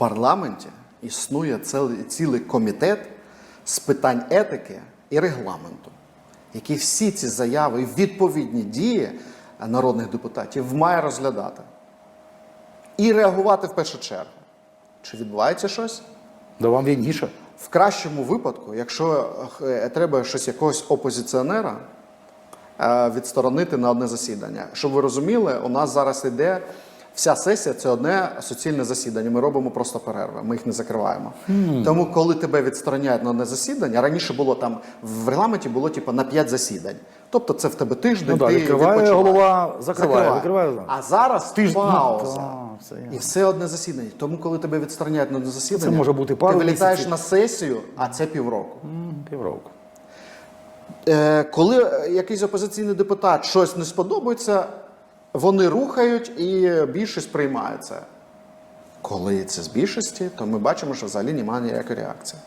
парламенті існує цілий, цілий комітет з питань етики і регламенту, який всі ці заяви і відповідні дії народних депутатів має розглядати і реагувати в першу чергу. Чи відбувається щось? Да вам видніше. В кращому випадку, якщо е, треба щось якогось опозиціонера е, відсторонити на одне засідання. Щоб ви розуміли, у нас зараз іде вся сесія це одне суцільне засідання. Ми робимо просто перерви, ми їх не закриваємо. Тому, коли тебе відстороняють на одне засідання, раніше було там в регламенті було типу, на 5 засідань. Тобто це в тебе тиждень, Ну, ти відкриває відпочиваєш. голова, закриває, відкриває. А зараз Тиждень. пауза. Ну, це. І все одне засідання. Тому, коли тебе відстороняють на одне засідання, Це може бути пару ти вилітаєш місяців. на сесію, а це півроку. М, Півроку. Е, коли е, якийсь опозиційний депутат щось не сподобається, вони рухають і більшість приймає це. Коли це з більшості, то ми бачимо, що взагалі немає ніякої реакції.